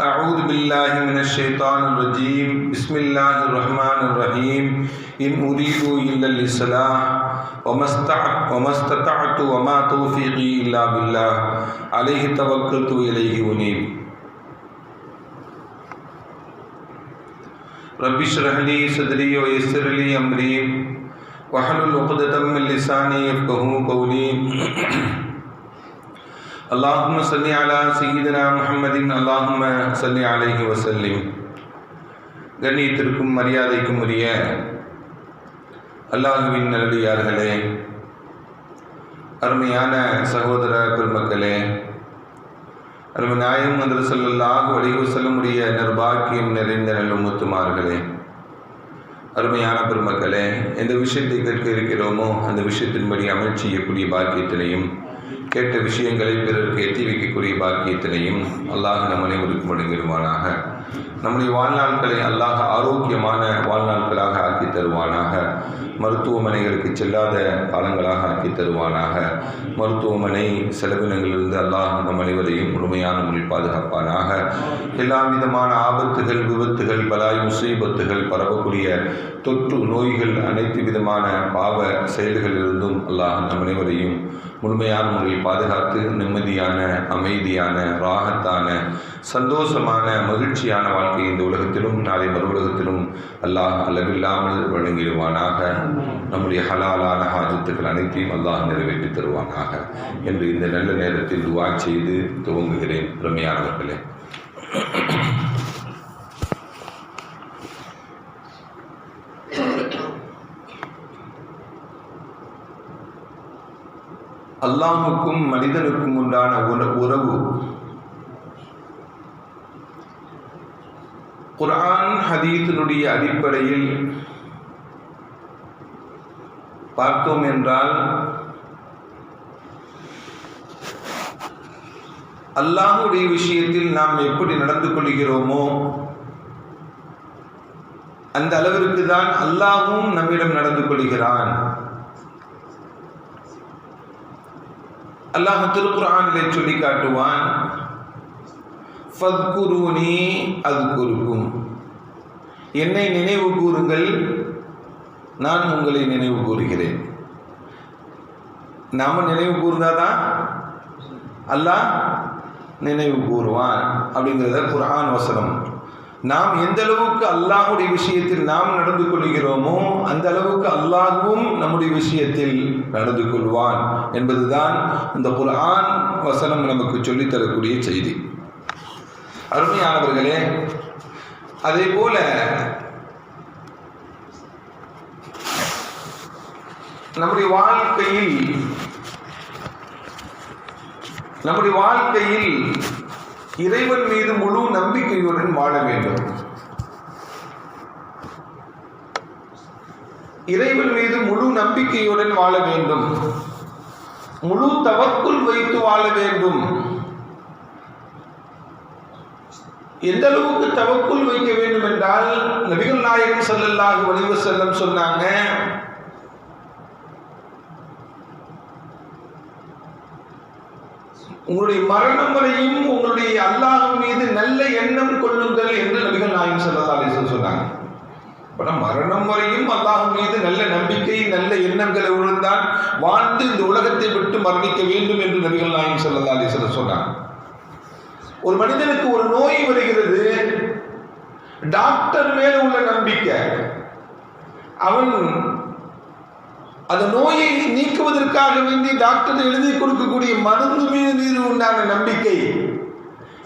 أعوذ بالله من الشيطان الرجيم. بسم الله الرحمن الرحيم. إن أريد إلا الإصلاح وما استطعت وما توفيقي إلا بالله. عليه توكلت وإليه أنيب. رب اشرح لي صدري ويسر لي أمري واحلل عقدة من لساني يفقهوا قولي. اللهم صل على سيدنا محمد اللهم صل عليه وسلم கண்ணியத்திற்கும் மரியாதைக்கும் உரிய அல்லாஹுவின் நல்லடியார்களே அருமையான சகோதர பெருமக்களே அருமை நாயகம் என்று சொல்லல்லாக வடிவு செல்லமுடைய நிர்பாக்கியம் நிறைந்த நல்ல முத்துமார்களே அருமையான பெருமக்களே எந்த விஷயத்தை கேட்க இருக்கிறோமோ அந்த விஷயத்தின்படி அமல் செய்யக்கூடிய பாக்கியத்தினையும் கேட்ட விஷயங்களை பிறருக்கு எத்தி வைக்கக்கூடிய பாக்கியத்தினையும் அல்லாஹ் நம் அனைவருக்கும் வழங்கிடுவானாக நம்முடைய வாழ்நாட்களை அல்லாஹ் ஆரோக்கியமான வாழ்நாட்களாக ஆக்கி தருவானாக. மருத்துவமனைகளுக்கு செல்லாத காலங்களாக ஆக்கி தருவானாக. மருத்துவமனை செலவினங்களிலிருந்து அல்லாஹ் நம் அனைவரையும் முழுமையான முறையில் பாதுகாப்பானாக. எல்லா விதமான ஆபத்துகள் விபத்துகள் பலாய் முசீபத்துகள் பரவக்கூடிய தொற்று நோய்கள் அனைத்து விதமான பாவ செயல்களிலிருந்தும் அல்லாஹ் நம் அனைவரையும் முழுமையான முறையில் பாதுகாத்து நிம்மதியான அமைதியான ராகத்தான சந்தோஷமான மகிழ்ச்சியான வாழ்க்கை இந்த உலகத்திலும் நாளை மறு உலகத்திலும் அல்லாஹ் அளவில்லாமல் வழங்கிடுவானாக. நம்முடைய ஹலாலான ஹாஜத்துக்கள் அனைத்தையும் அல்லாஹ் நிறைவேற்றி தருவானாக என்று இந்த நல்ல நேரத்தில் துவா செய்து துவங்குகிறேன் பிரமையானவர்களே அல்லாஹுக்கும் மனிதனுக்கும் உண்டான உற- உறவு குர்ஆன் ஹதீத்தினுடைய அடிப்படையில் பார்த்தோம் என்றால் அல்லாஹுடைய விஷயத்தில் நாம் எப்படி நடந்து கொள்கிறோமோ அந்த அளவிற்கு தான் அல்லாஹும் நம்மிடம் நடந்து கொள்கிறான். அல்லாஹ் திருக்குறானிலே சொல்லி காட்டுவான் ஃபத்குருனி அத்குருக்கும். என்னை நினைவு கூறுங்கள் நான் உங்களை நினைவு கூறுகிறேன். நாம் நினைவு கூர்ந்தாதான் அல்லாஹ் நினைவு கூறுவான் அப்படிங்கிறத குரான் வசனம். நாம் எந்த அளவுக்கு அல்லாஹுடைய விஷயத்தில் நாம் நடந்து கொள்கிறோமோ அந்த அளவுக்கு அல்லாஹுவும் நம்முடைய விஷயத்தில் நடந்து கொள்வான் என்பதுதான் இந்த குரான் வசனம் நமக்கு சொல்லித் தரக்கூடிய செய்தி. அருமையானவர்களே அதே போல நம்முடைய வாழ்க்கையில் நம்முடைய வாழ்க்கையில் இறைவன் மீது முழு நம்பிக்கையுடன் வாழ வேண்டும். இறைவன் மீது முழு நம்பிக்கையுடன் வாழ வேண்டும். முழு தவக்குள் வைத்து வாழ வேண்டும். எந்த அளவுக்கு தவக்குள் வைக்க வேண்டும் என்றால் நபிகள் நாயகம் ஸல்லல்லாஹு அலைஹி செல்லம் சொன்னாங்க. உங்களுடைய மரணம் வரையும் உங்களுடைய அல்லாஹ் மீது நல்ல எண்ணம் கொள்ளுங்கள் என்று நபிகள் நாயகம் ஸல்லல்லாஹு அலைஹி சொன்னாங்க. அப்ப மரணம் வரையும் அல்லாஹ் மீது நல்ல நம்பிக்கை நல்ல எண்ணங்களை உணர்ந்தான் வாழ்ந்து இந்த உலகத்தை விட்டு மரணிக்க வேண்டும் என்று நபிகள் நாயகம் ஸல்லல்லாஹு அலைஹி சொன்னாங்க. ஒரு மனிதனுக்கு ஒரு நோய் வருகிறது. டாக்டர் மேல உள்ள நம்பிக்கை. அவன் அந்த நோயை நீக்குவதற்காக வேண்டி டாக்டர் எழுதி கொடுக்கக்கூடிய மருந்து மீது மீது உண்டான நம்பிக்கை.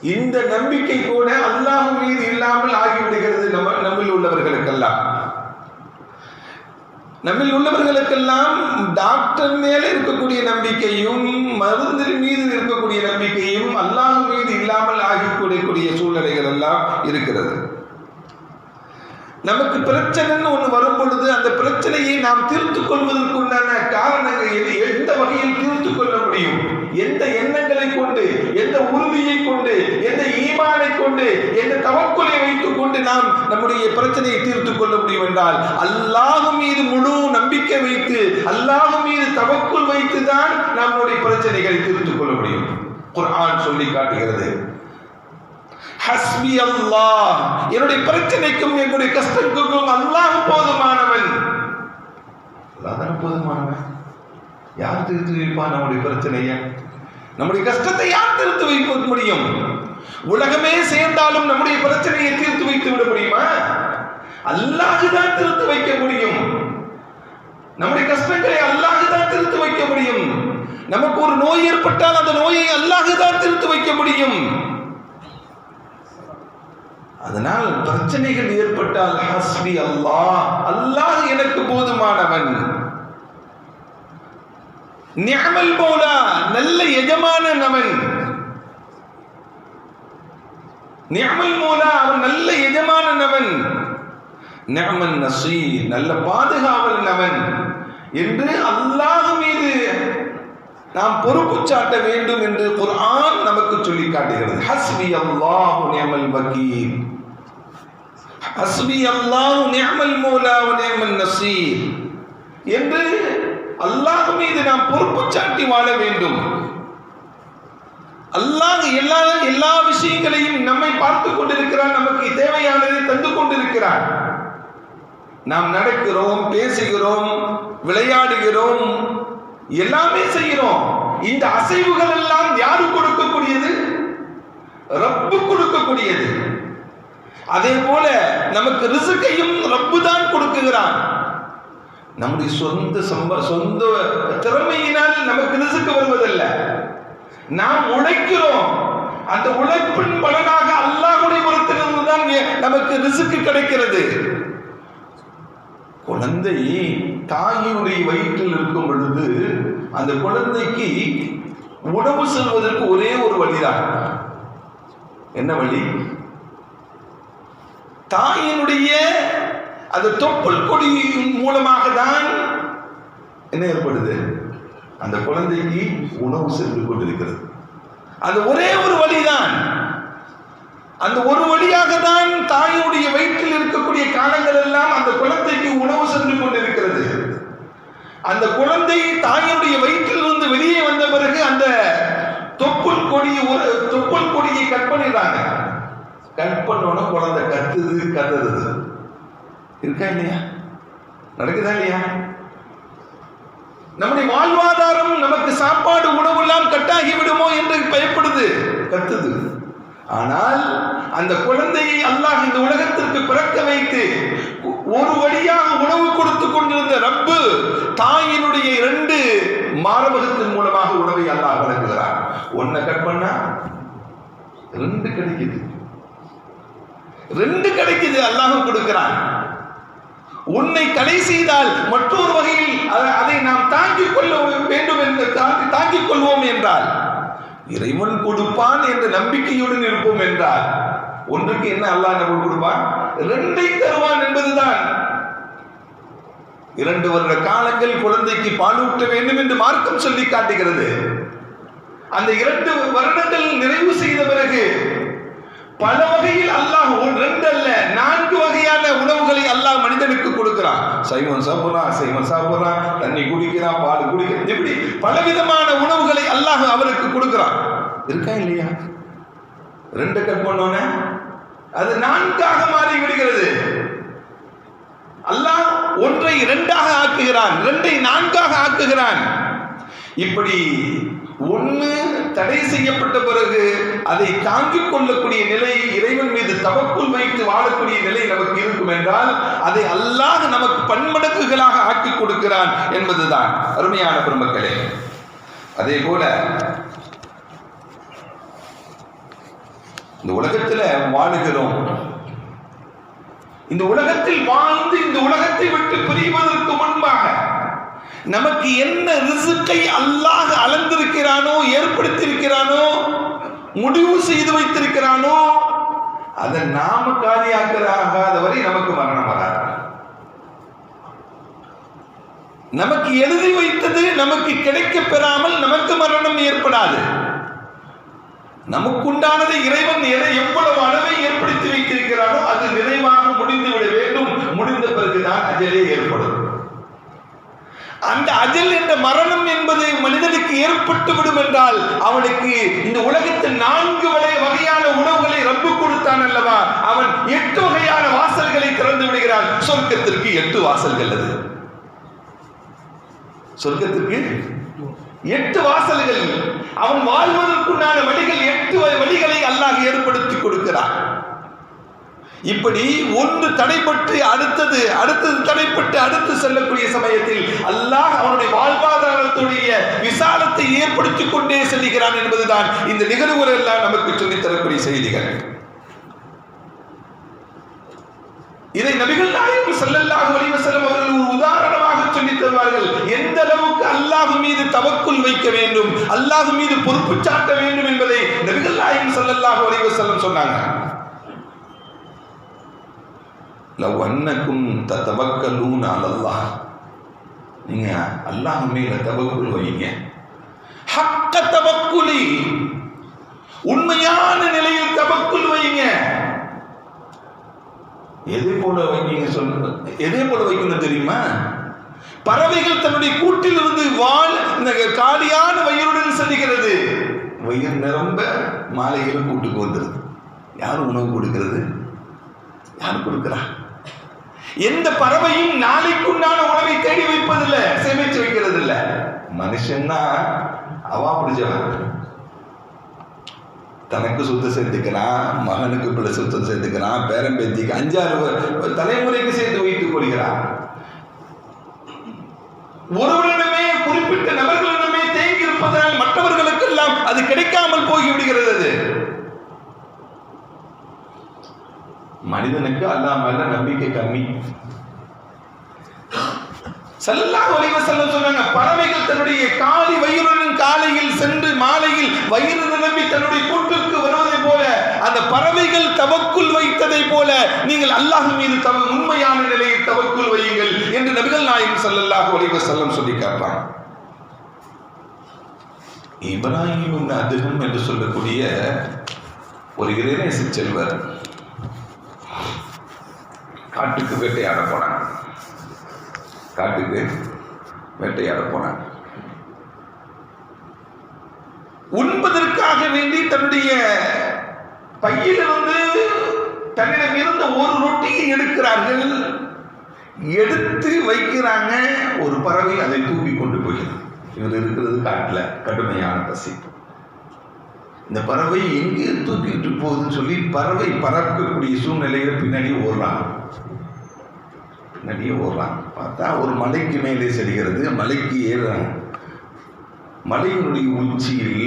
இந்த நம்பிக்கை கூட அல்லாஹ் மீது இல்லாமல் ஆகிவிடுகிறது நம்ம நம்மில் உள்ளவர்களுக்கெல்லாம். நம்மில் உள்ளவர்களுக்கெல்லாம் டாக்டர் மேல இருக்கக்கூடிய நம்பிக்கையும் மருந்தின் மீது இருக்கக்கூடிய நம்பிக்கையும் அல்லாஹ் மீது இல்லாமல் ஆகிக்கூடிய சூழ்நிலைகள் எல்லாம் இருக்கிறது. நமக்கு பிரச்சனைன்னு ஒன்று வரும் பொழுது அந்த பிரச்சனையை நாம் தீர்த்து கொள்வதற்கு உண்டான காரணங்கள் எந்த வகையில் தீர்த்து கொள்ள முடியும்? எந்த எண்ணங்களை கொண்டு எந்த உறுதியை கொண்டு ஈமானை கொண்டு எந்த தவக்குலை வைத்துக் கொண்டு நாம் நம்முடைய பிரச்சனையை தீர்த்து கொள்ள முடியும் என்றால் அல்லாஹ் மீது முழு நம்பிக்கை வைத்து அல்லாஹ் மீது தவக்குள் வைத்து தான் நம்முடைய பிரச்சனைகளை தீர்த்துக் கொள்ள முடியும். குர்ஆன் சொல்லி காட்டுகிறது. ஹஸ்பி அல்லாஹ். என்னுடைய பிரச்சனைக்கும் என்னுடைய கஷ்டத்துக்கும் அல்லாஹ் போதுமானவன். அல்லாஹ் போதுமானவன். யார் தீர்த்து வைப்பான் நம்முடைய பிரச்சனையை? நம்முடைய கஷ்டத்தை யார் தீர்த்து வைக்க முடியும்? உலகமே சேர்ந்தாலும் நம்முடைய பிரச்சனையை தீர்த்து வைத்து விட முடியுமா? அல்லாஹுதான் திருத்து வைக்க முடியும். நம்முடைய கஷ்டங்களை அல்லாஹுதான் திருத்து வைக்க முடியும். நமக்கு ஒரு நோய் ஏற்பட்டால் அந்த நோயை அல்லாஹுதான் திருத்து வைக்க முடியும். அதனால் பிரச்சனைகள் ஏற்பட்டால் ஹஸ்பி அல்லாஹ். அல்லாஹ் எனக்கு போதுமானவன். நியமல் போலா நல்ல எஜமானன் அவன். நியமல் மூலா அவன் நல்ல எஜமானன் அவன் நியமன் நசீ நல்ல பாதுகாவலன் அவன் என்று அல்லாஹ் மீது நாம் பொறுப்பு சாட்ட வேண்டும் என்று குர்ஆன் நமக்கு சொல்லி காட்டுகிறது. ஹஸ்பி அல்லாஹு நியமல் வக்கீல். ஹஸ்பி அல்லாஹு நியமல் மூலா நியமல் நிஅமன் நசீர் என்று அல்லாஹ் மீது நாம் பொறுப்பு சாட்டி வாழ வேண்டும். அல்லாஹ் எல்லா எல்லா விஷயங்களையும் நம்மை பார்த்து கொண்டிருக்கிறார் நமக்கு தேவையானதை தந்து கொண்டிருக்கிறார் நாம் நடக்கிறோம் பேசுகிறோம் விளையாடுகிறோம் எல்லாமே செய்கிறோம். இந்த அசைவுகள் எல்லாம் யாரு கொடுக்கக்கூடியது? ரப்பு கொடுக்கக்கூடியது. அதே போல நமக்கு ரிசுக்கையும் ரப்பு தான் கொடுக்குகிறான். நம்முடைய சொந்த சம்ப சொந்த திறமையினால் நமக்கு ரிசுக்கு வருவதில்லை. நாம் உழைக்கிறோம். அந்த உழைப்பின் பலனாக அல்லாஹுடைய புறத்திலிருந்து தான் நமக்கு ரிசுக்கு கிடைக்கிறது. குழந்தை தாயினுடைய வயிற்றில் இருக்கும் பொழுது அந்த குழந்தைக்கு உணவு செல்வதற்கு ஒரே ஒரு வழிதான். என்ன வழி? தாயினுடைய அந்த தொப்புள் கொடி மூலமாக தான் என்ன ஏற்படுது? அந்த குழந்தைக்கு உணவு சென்று கொண்டிருக்கிறது. அது ஒரே ஒரு வழிதான். அந்த ஒரு வழியாக தான் தாயுடைய வயிற்றில் இருக்கக்கூடிய காலங்கள் எல்லாம் அந்த குழந்தைக்கு உணவு சென்று கொண்டிருக்கிறது. அந்த குழந்தை தாயுடைய வயிற்றிலிருந்து வெளியே வந்த பிறகு அந்த தொப்புள் கொடியை ஒரு தொப்புள் கொடியை கட் பண்ணிடுறாங்க. கட் பண்ணோட குழந்தை கத்துது கதறுது இருக்கா இல்லையா? நடக்குதா இல்லையா? நம்முடைய வாழ்வாதாரம் நமக்கு சாப்பாடு உணவு எல்லாம் கட்டாகி விடுமோ என்று பயப்படுது. கத்துது. ஆனால் அந்த குழந்தையை அல்லாஹ் இந்த உலகத்திற்கு பிறக்க வைத்து ஒரு வழியாக உணவு கொடுத்து கொண்டிருந்த ரப்பு தாயினுடைய இரண்டு மார்பகத்தின் மூலமாக உணவை அல்லாஹ் வழங்குகிறார் ஒன்னை கட் பண்ணா ரெண்டு கிடைக்குது. ரெண்டு கிடைக்குது அல்லாஹும் கொடுக்கிறான். உன்னை தடை செய்தால் மற்றொரு வகையில் அதை நாம் தாங்கிக் கொள்ள வேண்டும் என்று தாங்கி- தாங்கிக் கொள்வோம் என்றால் இறைவன் கொடுப்பான் என்ற நம்பிக்கையுடன் இருப்போம் என்றால் ஒன்றுக்கு என்ன அல்லாஹ் நமக்கு கொடுப்பான்? ரெண்டை தருவான் என்பதுதான். இரண்டு வருட காலங்கள் குழந்தைக்கு பாலூட்ட வேண்டும் என்று மார்க்கம் சொல்லி காட்டுகிறது. அந்த இரண்டு வருடங்கள் நிறைவு செய்த பிறகு பல வகையில் அல்லாஹ் ஒரு ரெண்டு அல்ல நான்கு வகையான உணவுகளை அல்லாஹ் மனிதனுக்கு கொடுக்கிறான். சைவம் சாப்பிட்றான் சைவம் சாப்பிட்றான் தண்ணி குடிக்கிறான் பால் குடிக்கிறான் இப்படி பலவிதமான உணவுகளை அல்லாஹ் அவருக்கு கொடுக்கிறான். இருக்கா இல்லையா? ரெண்டு கட் பண்ணோன்னே அது நான்காக மாறி விடுகிறது. அல்லாஹ் ஒன்றை இரண்டாக ஆக்குகிறான் இரண்டை நான்காக ஆக்குகிறான். இப்படி ஒன்று தடை செய்யப்பட்ட பிறகு அதை தாங்கிக் கொள்ளக்கூடிய நிலை இறைவன் மீது தவக்குள் வைத்து வாழக்கூடிய நிலை நமக்கு இருக்கும் என்றால் அதை அல்லாது நமக்கு பன்மடங்குகளாக ஆக்கி கொடுக்கிறான் என்பதுதான். அருமையான பெருமக்களே அதே போல இந்த உலகத்துல வாழுகிறோம். இந்த உலகத்தில் வாழ்ந்து இந்த உலகத்தை விட்டு பிரிவதற்கு முன்பாக நமக்கு என்ன ரிசுக்கை அல்லாஹ் அளந்திருக்கிறானோ ஏற்படுத்தியிருக்கிறானோ முடிவு செய்து வைத்திருக்கிறானோ அதை நாம காலியாக்கிறாகாத வரை நமக்கு மரணம் வராது. நமக்கு எழுதி வைத்தது நமக்கு கிடைக்க பெறாமல் நமக்கு மரணம் ஏற்படாது. நமக்குண்டானது இறைவன் எவ்வளவு அளவை ஏற்படுத்தி வைத்திருக்கிறானோ அது நிறைவாக முடிந்து விட வேண்டும். முடிந்த பிறகுதான் அஜலே ஏற்படும். அந்த அஜல் என்ற மரணம் என்பது மனிதனுக்கு ஏற்பட்டு விடும் என்றால் அவனுக்கு இந்த உலகத்தில் நான்கு வகை வகையான உணவுகளை ரப்பு கொடுத்தான் அல்லவா? அவன் எட்டு வகையான வாசல்களை திறந்து விடுகிறான். சொர்க்கத்திற்கு எட்டு வாசல்கள் அது. சொர்க்கத்திற்கு எட்டு வாசல்கள். அவன் வாழ்வதற்குண்டான வழிகள் எட்டு வழிகளை அல்லாஹ் ஏற்படுத்தி கொடுக்கிறான். இப்படி ஒன்று தடைப்பட்டு அடுத்தது அடுத்தது தடைப்பட்டு அடுத்து செல்லக்கூடிய சமயத்தில் அல்லாஹ் அவனுடைய வாழ்வாதாரத்துடைய விசாலத்தை ஏற்படுத்தி கொண்டே செல்கிறான் என்பதுதான் இந்த நிகழ்வுகள் எல்லாம் நமக்கு சொல்லித் தரக்கூடிய செய்திகள். இதை நபிகள் நாயகம் ஸல்லல்லாஹு அலைஹி அவர்கள் ஒரு உதாரணமாக சொல்லி தருவார்கள். எந்த அளவுக்கு அல்லாஹ் மீது தவக்குள் வைக்க வேண்டும் அல்லாஹ் மீது பொறுப்பு சாட்ட வேண்டும் என்பதை நபிகள் நாயகம் ஸல்லல்லாஹு அலைஹி சொன்னாங்க. லவ் அன்னக்கும் தவக்கலூன் அல்லல்லா நீங்க அல்லாஹ் மேல தவக்குள் வைங்க. ஹக்க தவக்குலி. உண்மையான நிலையில் தவக்குள் வைங்க. எதை போல வைக்கீங்க சொல்லுங்க. எதை போல வைக்கணும் தெரியுமா? பறவைகள் தன்னுடைய கூட்டிலிருந்து வாழ் இந்த காலியான வயிறுடன் செல்கிறது. வயிறு நிரம்ப மாலையில் கூட்டுக்கு வந்துடுது யார் உணவு கொடுக்கிறது? யார் கொடுக்குறா? எந்த பறவையும் நாளைக்குண்டான உணவை தேடி வைப்பதில்லை சேமிச்சு வைக்கிறது இல்ல மனுஷன்னா அவா பிடிச்சவன். தனக்கு சுத்தம் சேர்த்துக்கிறான் மகனுக்கு பிள்ளை சுத்தம் சேர்த்துக்கிறான் பேரம்பேத்திக்கு அஞ்சாறு தலைமுறைக்கு சேர்த்து வைத்துக் கொள்கிறான். ஒருவரிடமே குறிப்பிட்ட நபர்களிடமே தேங்கி இருப்பதனால் மற்றவர்களுக்கு எல்லாம் அது கிடைக்காமல் போகிவிடுகிறது அது மனிதனுக்கு அல்லா மேல நம்பிக்கை கம்மி. செல்லா அலைஹி செல்ல சொன்னாங்க பறவைகள் தன்னுடைய காலி வயிறுடன் காலையில் சென்று மாலையில் வயிறு நிரம்பி தன்னுடைய கூட்டுக்கு வருவதை போல அந்த பறவைகள் தவக்குள் வைத்ததை போல நீங்கள் அல்லாஹ் மீது தவ உண்மையான நிலையில் தவக்குள் வையுங்கள் என்று நபிகள் நாயகம் ஸல்லல்லாஹு ஒளிவ செல்லம் சொல்லி காட்டுறாங்க. இப்ராஹிம் அதிகம் என்று சொல்லக்கூடிய ஒரு இறைநேச செல்வர். காட்டுக்கு வேட்டையாட போனாங்க. காட்டுக்கு வேட்டையாட போனாங்க. உண்பதற்காக வேண்டி தன்னுடைய பையிலிருந்து தன்னிடம் இருந்த ஒரு ரொட்டியை எடுக்கிறார்கள். எடுத்து வைக்கிறாங்க. ஒரு பறவை அதை தூக்கி கொண்டு போகிறது இவர் இருக்கிறது காட்டில் கடுமையான பசி இந்த பறவை எங்கே தூக்கிட்டு போகுதுன்னு சொல்லி பறவை பறக்கக்கூடிய சூழ்நிலையில பின்னாடியே ஓடுறாங்க பின்னாடியே ஓடுறாங்க பார்த்தா ஒரு மலைக்கு மேலே செல்கிறது. மலைக்கு ஏறுறாங்க மலையினுடைய உச்சியில்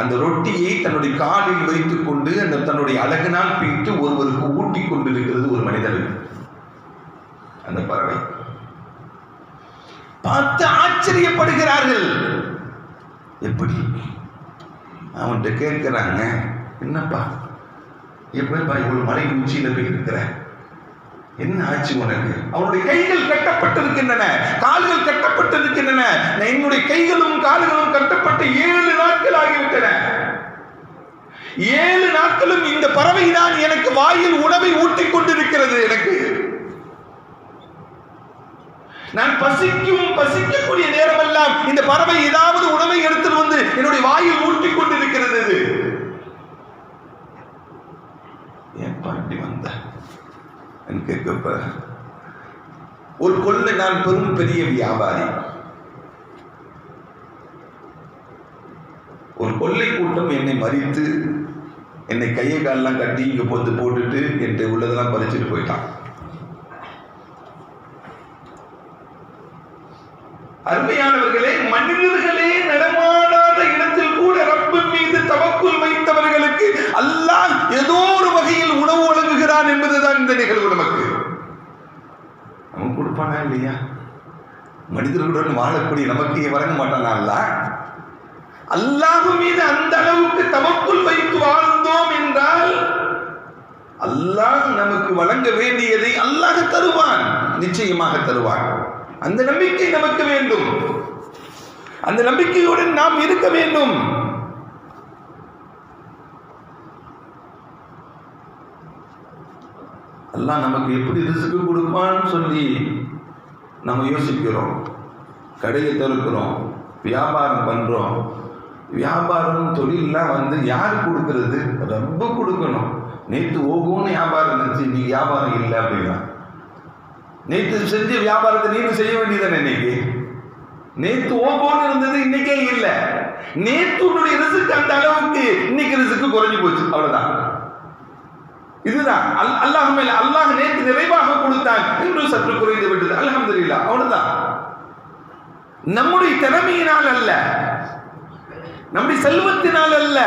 அந்த ரொட்டியை தன்னுடைய காலில் வைத்துக் கொண்டு அந்த தன்னுடைய அழகினால் பிடித்து ஒருவருக்கு ஊட்டி கொண்டிருக்கிறது ஒரு மனிதனுக்கு அந்த பறவை. பார்த்து ஆச்சரியப்படுகிறார்கள். எப்படி? அவன்கிட்ட கேட்குறாங்க என்னப்பா? எப்படிப்பா இவ்வளவு மலை உச்சியில் போய் இருக்கிற? என்ன ஆச்சு உனக்கு? அவனுடைய கைகள் கட்டப்பட்டிருக்கின்றன கால்கள் கட்டப்பட்டிருக்கின்றன. என்னுடைய கைகளும் கால்களும் கட்டப்பட்டு ஏழு நாட்கள் ஆகிவிட்டன. ஏழு நாட்களும் இந்த பறவை தான் எனக்கு வாயில் உணவை ஊட்டிக் கொண்டிருக்கிறது எனக்கு. நான் பசிக்கும் பசிக்கக்கூடிய நேரமெல்லாம் இந்த பறவை ஏதாவது உணவை எடுத்துட்டு வந்து என்னுடைய வாயில் ஊட்டிக் கொண்டிருக்கிறது. இது என் இப்படி வந்த? கேட்கப்ப. ஒரு கொள்ளை நான் பெரும் பெரிய வியாபாரி. ஒரு கொள்ளை கூட்டம் என்னை மறித்து என்னை கையை காலெல்லாம் கட்டி இங்க போட்டு போட்டுட்டு என்கிட்ட உள்ளதெல்லாம் பறிச்சுட்டு போயிட்டான். அருமையானவர்களே மனிதர்களே நடமாடாத இடத்தில் கூட ரப்பு மீது தவக்குள் வைத்தவர்களுக்கு அல்லாஹ் ஏதோ ஒரு வகையில் உணவு வழங்குகிறான் என்பதுதான் இந்த நிகழ்வு நமக்கு. அவன் கொடுப்பானா இல்லையா? மனிதர்களுடன் வாழக்கூடிய நமக்கு வழங்க மாட்டானா அல்லாஹ்? அல்லாஹ் மீது அந்த அளவுக்கு தவக்குல் வைத்து வாழ்ந்தோம் என்றால் அல்லாஹ் நமக்கு வழங்க வேண்டியதை அல்லாஹ் தருவான் நிச்சயமாக தருவான். அந்த நம்பிக்கை நமக்கு வேண்டும். அந்த நம்பிக்கையுடன் நாம் இருக்க வேண்டும். எல்லாம் நமக்கு எப்படி ரிசுக்கு கொடுப்பான்னு சொல்லி நம்ம யோசிக்கிறோம். கடையை திறக்கிறோம். வியாபாரம் பண்ணுறோம் வியாபாரம் தொழிலெலாம் வந்து யார் கொடுக்கறது? ரொம்ப கொடுக்கணும். நேற்று ஓகும்னு வியாபாரம் இருந்துச்சு இன்னைக்கு வியாபாரம் இல்லை அப்படின்னா. நேற்று செஞ்ச வியாபாரத்தை நீங்க செய்ய வேண்டியதானே இன்னைக்கு? நேற்று ஓபோன்னு இருந்தது இன்னைக்கே இல்லை. நேற்று உன்னுடைய ரிசுக்கு அந்த அளவுக்கு இன்னைக்கு ரிசுக்கு குறைஞ்சு போச்சு. அவ்வளவுதான். இதுதான். அல் அல்லாஹ் மேல அல்லாஹ் நேற்று நிறைவாக கொடுத்தான் இன்று சற்று குறைந்து விட்டது. அல்ஹம்துலில்லா அவ்வளவுதான். நம்முடைய திறமையினால் அல்ல. நம்முடைய செல்வத்தினால் அல்ல.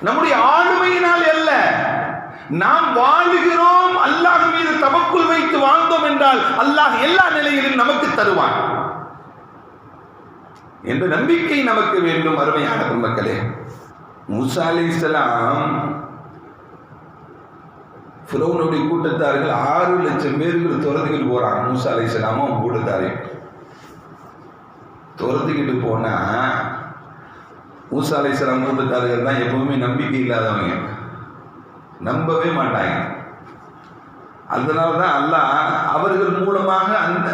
நம்முடைய ஆளுமையினால் அல்ல. நாம் வாழுகிறோம் அல்லாஹ் மீது தவக்குள் வைத்து வாழ்ந்தோம் என்றால் அல்லாஹ் எல்லா நிலையிலும் நமக்கு தருவான். என்ற நம்பிக்கை நமக்கு வேண்டும் அருமையான பெருமக்களே. மூசா அலைஹிஸ்ஸலாம் ஃபிரௌனுடைய கூட்டத்தார்கள் ஆறு லட்சம் பேர்கள் துரத்துக்கிட்டு போறாங்க. மூசா அலைஹிஸ்ஸலாமும் அவங்க கூட்டத்தாரையும் துரத்துக்கிட்டு போனா மூசா சலாம் கூட்டத்தார்கள் தான் எப்பவுமே நம்பிக்கை இல்லாதவங்க. நம்பவே மாட்டாங்க. அதனால தான் அல்லாஹ் அவர்கள் மூலமாக அந்த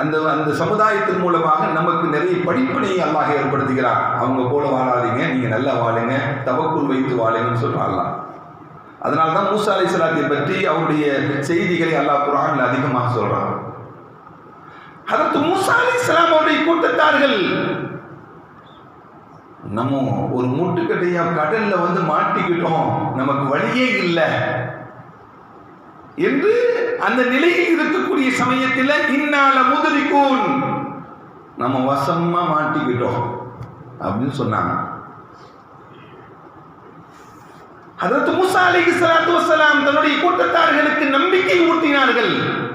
அந்த அந்த சமுதாயத்தின் மூலமாக நமக்கு நிறைய படிப்பினையை அல்லாஹ் ஏற்படுத்துகிறார் அவங்க போல வாழாதீங்க நீங்கள் நல்லா வாழுங்க தவக்குள் வைத்து வாழுங்கன்னு சொல்றான் அதனால தான் மூசா அலை சலாத்தை பற்றி அவருடைய செய்திகளை அல்லாஹ் குரான் அதிகமாக சொல்கிறாங்க அதற்கு மூசா அலை சலாம் அவருடைய கூட்டத்தார்கள் நம்ம ஒரு முட்டுக்கட்டையா கடல்ல வந்து மாட்டிக்கிட்டோம். நமக்கு வழியே இல்லை. என்று அந்த நிலையில் இருக்கக்கூடிய சமயத்தில் இன்னால முதலிக்கூன் நம்ம வசமா மாட்டிக்கிட்டோம். அப்படின்னு சொன்னாங்க. அதற்கு மூசா அலைஹி ஸலாத்து தன்னுடைய கூட்டத்தார்களுக்கு நம்பிக்கை ஊட்டினார்கள்.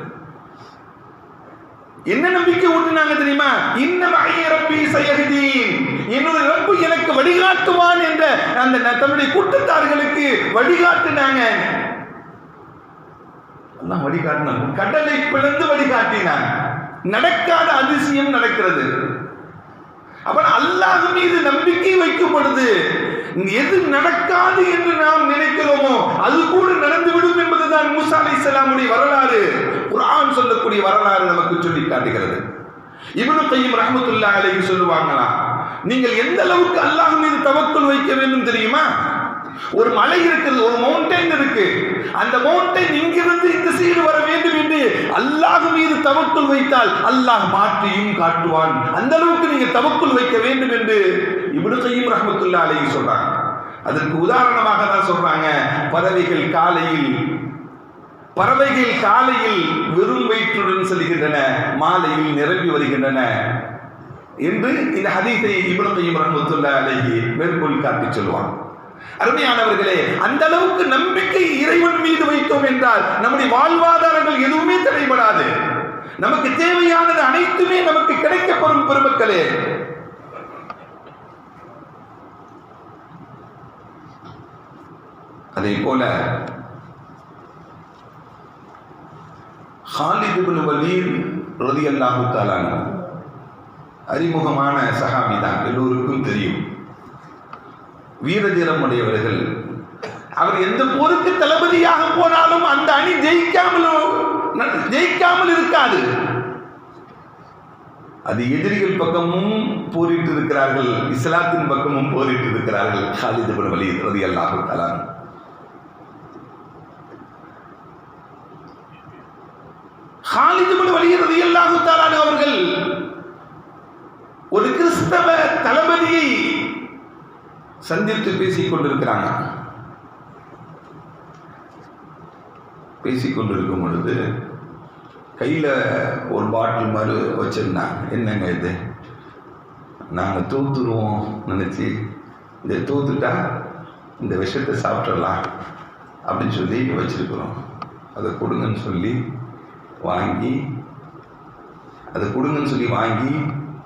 என்ன நம்பிக்கை ஊட்டினாங்க தெரியுமா? இன்ன ரப்பி என்னுடைய ரப்பு எனக்கு வழிகாட்டுவான் என்ற அந்த தன்னுடைய கூட்டத்தார்களுக்கு வழிகாட்டினாங்க. எல்லாம் வழிகாட்டினான். கடலை பிளந்து வழிகாட்டினான். நடக்காத அதிசயம் நடக்கிறது. அப்ப அல்லாஹ் மீது நம்பிக்கை வைக்கும் பொழுது எது நடக்காது என்று நாம் நினைக்கிறோமோ அது கூட நடந்துவிடும் என்பதுதான் மூசா அலி இஸ்லாமுடைய வரலாறு. குரான் சொல்லக்கூடிய வரலாறு நமக்கு சொல்லி காட்டுகிறது. இவனு கையும் ரஹமத்துல்லா அலைக்கு சொல்லுவாங்களா நீங்கள் எந்த அளவுக்கு அல்லாஹ் மீது தவக்கல் வைக்க வேண்டும் தெரியுமா? ஒரு மலை இருக்குது ஒரு மவுண்டைன் இருக்கு. அந்த மவுண்டைன் இங்கிருந்து இந்த சீடு வர வேண்டும் என்று அல்லாஹ் மீது தவக்குள் வைத்தால் அல்லாஹ் மாற்றியும் காட்டுவான். அந்த அளவுக்கு நீங்க தவக்குள் வைக்க வேண்டும் என்று இப்னு செய்யும் ரஹமத்துல்லா அலை சொல்றாங்க. அதற்கு உதாரணமாக தான் சொல்றாங்க பறவைகள் காலையில் பறவைகள் காலையில் வெறும் வயிற்றுடன் செல்கின்றன மாலையில் நிரம்பி வருகின்றன என்று இந்த ஹதீத்தை இப்னு செய்யும் ரஹமத்துல்லா அலையை மேற்கோள் காட்டி சொல்லுவாங்க அருமையானவர்களே அந்த அளவுக்கு நம்பிக்கை இறைவன் மீது வைத்தோம் என்றால் நம்முடைய வாழ்வாதாரங்கள் எதுவுமே தடைபடாது. நமக்கு தேவையானது அனைத்துமே நமக்கு கிடைக்கப்படும் பெருமக்களே. அதே போல ஹாலித் இப்னு வலீத் ரலியல்லாஹு தஆலா அறிமுகமான சஹாபி தான் எல்லோருக்கும் தெரியும். வீரதீரம் உடையவர்கள். அவர் எந்த போருக்கு தளபதியாக போனாலும் அந்த அணி ஜெயிக்காமல் ஜெயிக்காமல் இருக்காது. அது எதிரிகள் பக்கமும் போரிட்டு இருக்கிறார்கள் இஸ்லாத்தின் பக்கமும் போரிட்டு இருக்கிறார்கள் ஹாலித் இப்னு ரதி அல்லாஹு தஆலா ஹாலித் இப்னு வலீத் ரலியல்லாஹு தஆலா அவர்கள் ஒரு கிறிஸ்தவ தளபதியை சந்தித்து பேசிக் கொண்டிருக்கிறாங்க பேசிக் கொண்டிருக்கும் பொழுது கையில் ஒரு பாட்டில் மாதிரி வச்சிருந்தாங்க. என்னங்க இது? நாங்கள் தூத்துருவோம் நினச்சி இதை தூத்துட்டா இந்த விஷத்தை சாப்பிட்றலாம் அப்படின்னு சொல்லி வச்சுருக்குறோம். அதை கொடுங்கன்னு சொல்லி வாங்கி அதை கொடுங்கன்னு சொல்லி வாங்கி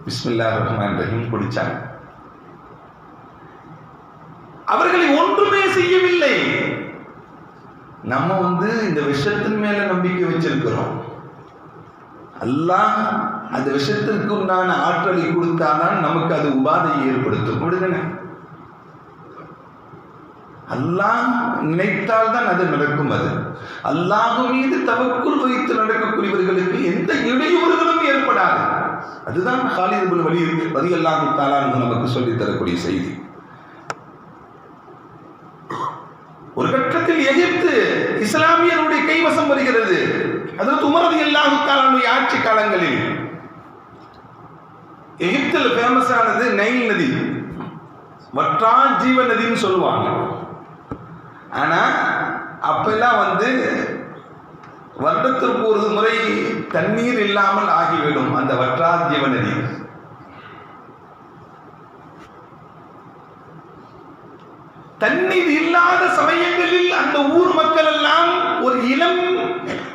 பிஸ்மில்லா ரஹ்மான் ரஹீம் குடித்தாங்க அவர்களை ஒன்றுமே செய்யவில்லை. நம்ம வந்து இந்த விஷத்தின் மேல நம்பிக்கை வச்சிருக்கிறோம். அல்லாஹ் அந்த விஷத்திற்கு உண்டான ஆற்றலை கொடுத்தாதான் நமக்கு அது உபாதையை ஏற்படுத்தும். அப்படிதானே அல்லாஹ் நினைத்தால் தான் அது நடக்கும் அது. அல்லாஹ் மீது தவக்குள் வைத்து நடக்கக்கூடியவர்களுக்கு எந்த இடையூறுகளும் ஏற்படாது. அதுதான் ஹாலித் வழி வலி வதி அல்லாஹு தாலான்னு நமக்கு சொல்லித் தரக்கூடிய செய்தி. ஒரு கட்டத்தில் எகிப்து இஸ்லாமியருடைய கைவசம் வருகிறது. அது உமரது அல்லாஹு காலனுடைய ஆட்சி காலங்களில் எகிப்தில் ஃபேமஸ் ஆனது நைல் நதி. வற்றா ஜீவ நதின்னு சொல்லுவாங்க. ஆனா அப்பெல்லாம் வந்து வருடத்திற்கு ஒரு முறை தண்ணீர் இல்லாமல் ஆகிவிடும் அந்த வற்றா ஜீவ நதி. தண்ணீர் இல்லாத சமயங்களில் அந்த ஊர் மக்கள் எல்லாம் ஒரு இளம்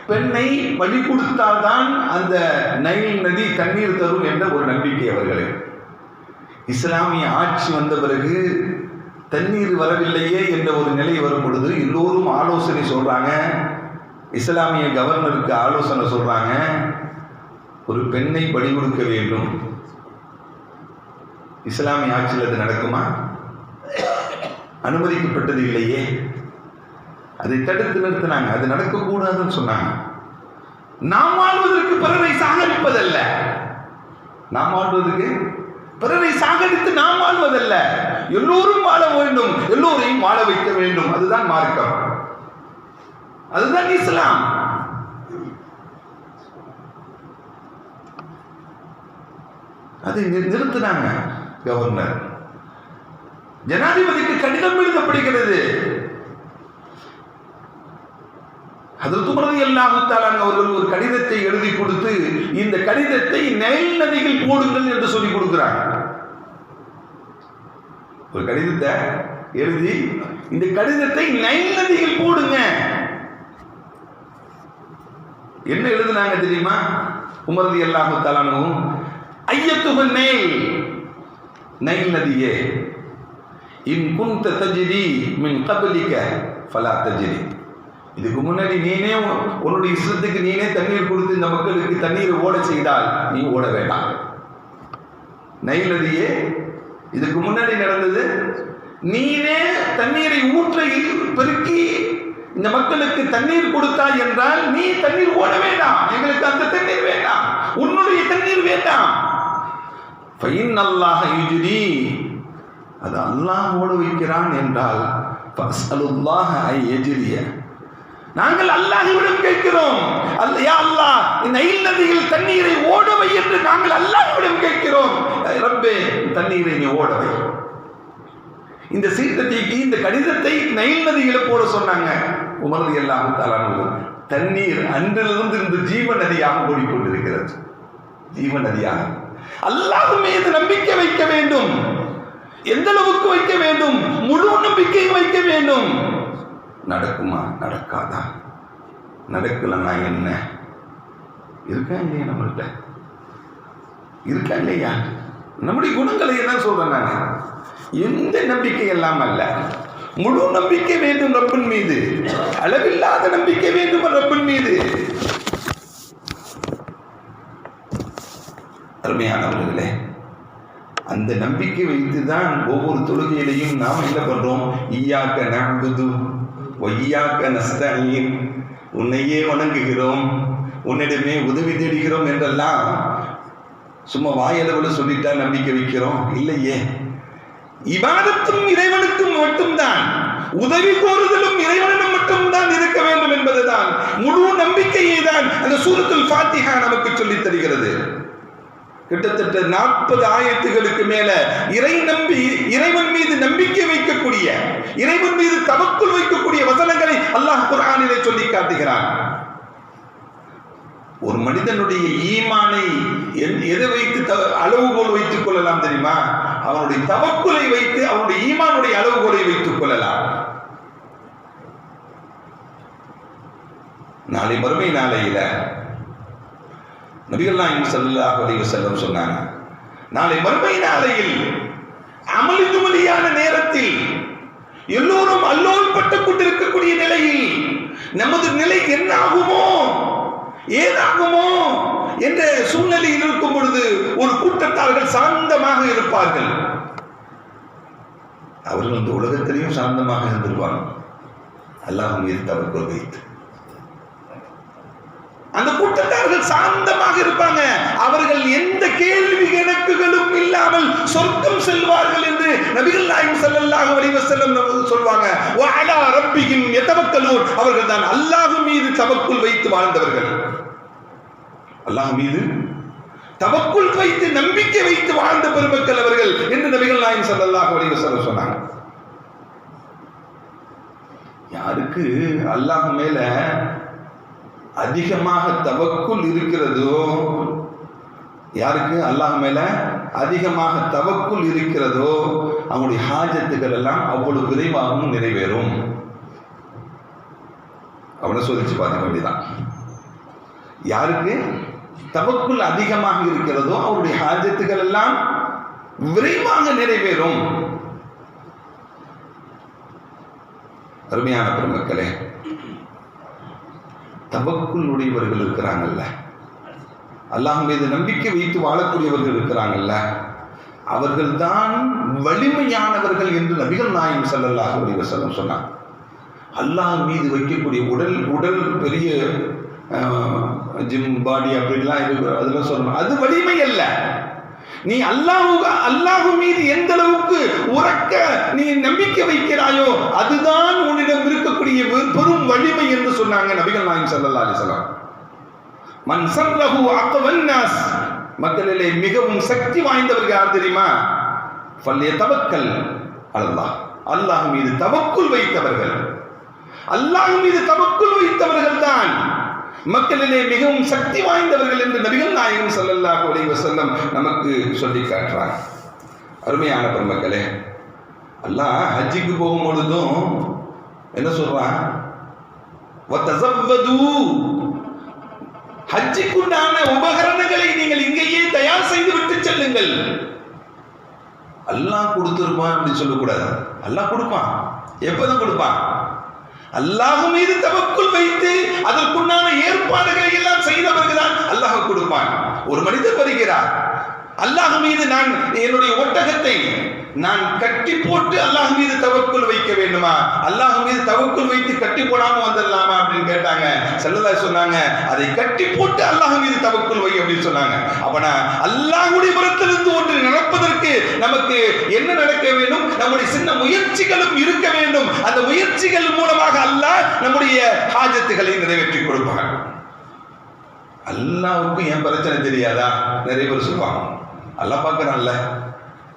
பெண்ணை வழி கொடுத்தால்தான் அந்த நைல் நதி தண்ணீர் தரும் என்ற ஒரு நம்பிக்கை அவர்களுக்கு இஸ்லாமிய ஆட்சி வந்த பிறகு தண்ணீர் வரவில்லையே என்ற ஒரு நிலை வரும் பொழுது எல்லோரும் ஆலோசனை சொல்றாங்க. இஸ்லாமிய கவர்னருக்கு ஆலோசனை சொல்றாங்க. ஒரு பெண்ணை பலி கொடுக்க வேண்டும். இஸ்லாமிய ஆட்சியில் அது நடக்குமா? அனுமதிக்கப்பட்டது இல்லையே. அதை தடுத்து நிறுத்தினாங்க. அது நடக்கக்கூடாதுன்னு சொன்னாங்க. நாம் வாழ்வதற்கு பிறரை சாகரிப்பதல்ல நாம் வாழ்வதற்கு பிறரை சாகடித்து நாம் வாழ்வதல்ல. எல்லோரும் வாழ வேண்டும். எல்லோரையும் வாழ வைக்க வேண்டும். அதுதான் மார்க்கம். அதுதான் இஸ்லாம். அதை நிறுத்தினாங்க கவர்னர். ஜனாதிபதிக்கு கடிதம் எழுதப்படுகிறது. அதற்கு பிறகு அவர்கள் ஒரு கடிதத்தை எழுதி கொடுத்து இந்த கடிதத்தை நெல் நதியில் போடுங்கள் என்று சொல்லி கொடுக்கிறார். ஒரு கடிதத்தை எழுதி இந்த கடிதத்தை நைல் நதியில் போடுங்க. என்ன எழுதுனாங்க தெரியுமா? உமரதி அல்லாஹுத்தாலானும் ஐயத்துவன் நெல் நைல் நதியே இன் தஜிரி மின் கபலிக்க ஃபலா தஜிரி இதுக்கு முன்னாடி நீனே உன்னுடைய இஷ்டத்துக்கு நீனே தண்ணீர் கொடுத்து இந்த மக்களுக்கு தண்ணீர் ஓட செய்தால் நீ ஓட வேண்டாம். நைல் நதியே இதுக்கு முன்னாடி நடந்தது நீனே தண்ணீரை ஊற்றையில் பெருக்கி இந்த மக்களுக்கு தண்ணீர் கொடுத்தாய் என்றால் நீ தண்ணீர் ஓட வேண்டாம். எங்களுக்கு அந்த தண்ணீர் வேண்டாம். உன்னுடைய தண்ணீர் வேண்டாம். ஃபைன் அல்லாஹ் யுஜ்ரி அது அல்லாஹ் ஓட வைக்கிறான் என்றால் ஃபஸ்அலுல்லாஹ ஐ எஜிரிய. நாங்கள் அல்லாஹ்விடம் கேட்கிறோம் அல்லையா அல்லாஹ் நைல் நதியில் தண்ணீரை ஓடவை என்று நாங்கள் அல்லாஹ்விடம் கேட்கிறோம். ரப்பே தண்ணீரை நீ ஓடவை இந்த சீர்த்தத்தைக்கு இந்த கடிதத்தை நைல் நதியில போட சொன்னாங்க. உமரது எல்லாம் தாளானது தண்ணீர் அன்றிலிருந்து இந்த ஜீவ நதியாக ஓடிக்கொண்டிருக்கிறது. ஜீவ நதியாக அல்லாஹ் மீது நம்பிக்கை வைக்க வேண்டும். எந்த அளவுக்கு வைக்க வேண்டும்? முழு நம்பிக்கையை வைக்க வேண்டும். நடக்குமா? நடக்காதா? நடக்கலன்னா என்ன? இருக்கா இல்லையா நம்மள்கிட்ட இருக்கா இல்லையா? நம்முடைய குணங்களை தான் சொல்றேன் நான். எந்த நம்பிக்கை எல்லாம் அல்ல. முழு நம்பிக்கை வேண்டும் ரப்பன் மீது. அளவில்லாத நம்பிக்கை வேண்டும் ரப்பன் மீது. அருமையானவர்களே அந்த நம்பிக்கை வைத்து தான் ஒவ்வொரு தொழுகையிலையும் நாம் என்ன பண்றோம்? ஈயாக்க நம்புது ஒய்யாக்க நஸ்தீன் உன்னையே வணங்குகிறோம். உன்னிடமே உதவி தேடுகிறோம் என்றெல்லாம் சும்மா வாயளவில் சொல்லிட்டா நம்பிக்கை வைக்கிறோம். இல்லையே. இவாதத்தும் இறைவனுக்கும் மட்டும்தான். உதவி கோருதலும் இறைவனிடம் மட்டும்தான் இருக்க வேண்டும் என்பதுதான். முழு நம்பிக்கையை தான் அந்த சூரத்தில் ஃபாத்திஹா நமக்கு சொல்லித் தருகிறது. கிட்டத்தட்ட நாற்பது ஆயத்துகளுக்கு மேல இறை நம்பி இறைவன் மீது நம்பிக்கை வைக்கக்கூடிய இறைவன் மீது தவக்குள் வைக்கக்கூடிய வசனங்களை அல்லாஹ் குரானிலே சொல்லி காட்டுகிறான். ஒரு மனிதனுடைய ஈமானை என்- எதை வைத்து அளவுகோல் வைத்துக் கொள்ளலாம் தெரியுமா? அவனுடைய தவக்குலை வைத்து அவனுடைய ஈமானுடைய அளவுகோலை வைத்துக் கொள்ளலாம். நாளை மறுமை நாளையில நபிகள் நாயகம் ஸல்லல்லாஹு செல்லம் சொன்னாங்க நாளை மறுமை நாளையில் அமளிதுமளியான நேரத்தில் எல்லோரும் அல்லோல் பட்டுக் கொண்டிருக்கக்கூடிய நிலையில் நமது நிலை என்ன ஆகுமோ ஏதாகுமோ என்ற சூழ்நிலையில் இருக்கும் பொழுது ஒரு கூட்டத்தார்கள் சாந்தமாக இருப்பார்கள். அவர்கள் இந்த உலகத்திலையும் சாந்தமாக இருந்திருப்பாங்க அல்லாஹ் மீது தவறுகள் வைத்து அந்த கூட்டத்தார்கள் சாந்தமாக இருப்பாங்க. அவர்கள் எந்த கேள்வி கணக்குகளும் இல்லாமல் சொர்க்கம் செல்வார்கள் என்று நபிகள் நாயகம் செல்லல்லாக வடிவ செல்லம் நமக்கு சொல்வாங்க. வ அலா ரப்பிஹிம் அவர்கள் தான் அல்லாஹ் மீது தவக்குள் வைத்து வாழ்ந்தவர்கள். அல்லாஹ் மீது தவக்குள் வைத்து நம்பிக்கை வைத்து வாழ்ந்த பெருமக்கள் அவர்கள் என்று நபிகள் நாயகம் செல்லல்லாக அலைஹி வஸல்லம் சொன்னாங்க. யாருக்கு? அல்லாஹ் மேல அதிகமாக தவக்குள் இருக்கிறதோ? யாருக்கு? அல்லாஹ் மேல அதிகமாக தவக்குள் இருக்கிறதோ? அவங்களுடைய ஹாஜத்துகள் எல்லாம் அவ்வளவு விரைவாகவும் நிறைவேறும். அவனை சோதிச்சு பார்க்க வேண்டியதான் யாருக்கு? தவக்குள் அதிகமாக இருக்கிறதோ அவருடைய ஹாஜத்துகள் எல்லாம் விரைவாக நிறைவேறும். அருமையான பெருமக்களே தவக்குள் உடையவர்கள் இருக்கிறாங்கல்ல. அல்லாஹ் மீது நம்பிக்கை வைத்து வாழக்கூடியவர்கள் இருக்கிறாங்கல்ல. அவர்கள்தான் வலிமையானவர்கள் என்று நபிகள் நாயம் ஸல்லல்லாஹு அலைஹி வஸல்லம் சொன்னாங்க. அல்லாஹ் மீது வைக்கக்கூடிய உடல் உடல் பெரிய ஜிம் பாடி அப்படின்லாம் இருக்கு அதெல்லாம் சொல்லணும். அது வலிமை அல்ல. நீ அல்லாஹு அல்லாஹு மீது எந்த அளவுக்கு உறக்க நீ நம்பிக்கை வைக்கிறாயோ அதுதான் உன்னிடம் இருக்க வெ- பெரும் வலிமை என்று சொன்னாங்க நபிகள் நாயகம் சல்லா அலிசலாம் வஸல்லம். மன் சர்ரஹு அக்வன் மக்களிலே மிகவும் சக்தி வாய்ந்தவர்கள் யார் தெரியுமா? ஃபல்லிய தவக்கல் அல்லாஹ். அல்லாஹ் மீது தவக்குள் வைத்தவர்கள். அல்லாஹ் மீது தவக்குள் வைத்தவர்கள் தான். மக்களிலே மிகவும் சக்தி வாய்ந்தவர்கள் என்று நபிகள் நாயகம் ஸல்லல்லாஹு அலைஹி வஸல்லம் நமக்கு சொல்லி காட்டுறாங்க. அருமையான பெருமக்களே அல்லாஹ் ஹஜ்ஜிக்கு போகும் பொழுதும் என்ன சொல்றான்? ஹஜ்ஜிக்குண்டான உபகரணங்களை நீங்கள் இங்கேயே தயார் செய்து விட்டு செல்லுங்கள். அல்லாஹ் கொடுத்துருப்பான் அப்படின்னு சொல்லக்கூடாது. அல்லாஹ் கொடுப்பான். எப்பதான் கொடுப்பான். அல்லாஹ் மீது தவக்குள் வைத்து அதற்குண்டான ஏற்பாடுகளை எல்லாம் செய்தவர்கள் தான் அல்லாஹ் கொடுப்பான். ஒரு மனிதர் வருகிறார். அல்லாஹ் மீது நான் என்னுடைய ஒட்டகத்தை நான் கட்டி போட்டு அல்லாஹ் மீது தவக்குள் வைக்க வேண்டுமா? அல்லாஹ் மீது தவக்குள் வைத்து கட்டி போடாம வந்துடலாமா அப்படின்னு கேட்டாங்க. செல்லதா சொன்னாங்க அதை கட்டி போட்டு அல்லாஹ் மீது தவக்குள் வை அப்படின்னு சொன்னாங்க. அப்பனா அல்லாஹுடைய புறத்திலிருந்து ஒன்று நடப்பதற்கு நமக்கு என்ன நடக்க வேண்டும்? நம்முடைய சின்ன முயற்சிகளும் இருக்க வேண்டும். அந்த முயற்சிகள் மூலமாக அல்லாஹ் நம்முடைய ஹாஜத்துகளை நிறைவேற்றி கொடுப்பாங்க அல்லாவுக்கும் என் பிரச்சனை தெரியாதா? நிறைய பேர் சொல்லுவாங்க அல்லாஹ் பார்க்கறான்ல.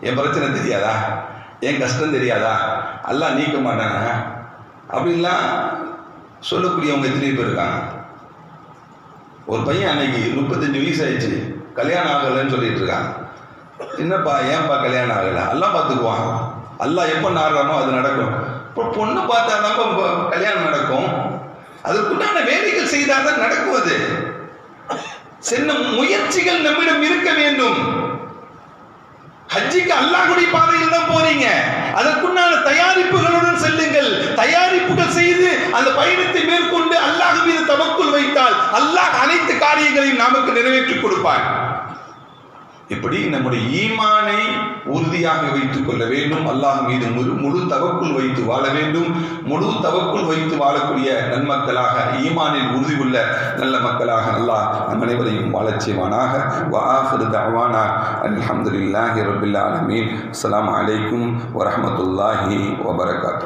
என் பிரச்சனை தெரியாதா? என் கஷ்டம் தெரியாதா? எல்லாம் நீக்க மாட்டாங்க அப்படின்லாம் சொல்லக்கூடியவங்க எத்தனை பேர் இருக்காங்க. ஒரு பையன் அன்னைக்கு முப்பத்தஞ்சு வயசு ஆயிடுச்சு. கல்யாணம் ஆகலைன்னு சொல்லிட்டு இருக்கான். என்னப்பா ஏன்பா கல்யாணம் ஆகலை? எல்லாம் பார்த்துக்குவான். எல்லாம் எப்போ நாடுறானோ அது நடக்கும். இப்போ பொண்ணு பார்த்தா தான் கல்யாணம் நடக்கும். அதுக்குண்டான வேலைகள் செய்தால் தான் நடக்கும் அது. சின்ன முயற்சிகள் நம்மிடம் இருக்க வேண்டும். ஹஜ்ஜிக்கு அல்லாஹுடைய பாதையில் தான் போறீங்க அதற்குண்டான தயாரிப்புகளுடன் செல்லுங்கள். தயாரிப்புகள் செய்து அந்த பயணத்தை மேற்கொண்டு அல்லாஹ் மீது தவக்குள் வைத்தால் அல்லாஹ் அனைத்து காரியங்களையும் நமக்கு நிறைவேற்றி கொடுப்பான் இப்படி நம்முடைய ஈமானை உறுதியாக வைத்துக் கொள்ள வேண்டும். அல்லாஹ் மீது முழு முழு தவக்குள் வைத்து வாழ வேண்டும். முழு தவக்குள் வைத்து வாழக்கூடிய நன்மக்களாக ஈமானில் உறுதி உள்ள நல்ல மக்களாக அல்லாஹ் நம் அனைவரையும் வாழச் செய்வானாக. வஆஹிரு தஅவானா அல்ஹம்துலில்லாஹி ரப்பில் ஆலமீன். அஸ்லாம் அலைக்கும் வரமத்துல்லாஹி வபரகாத்து.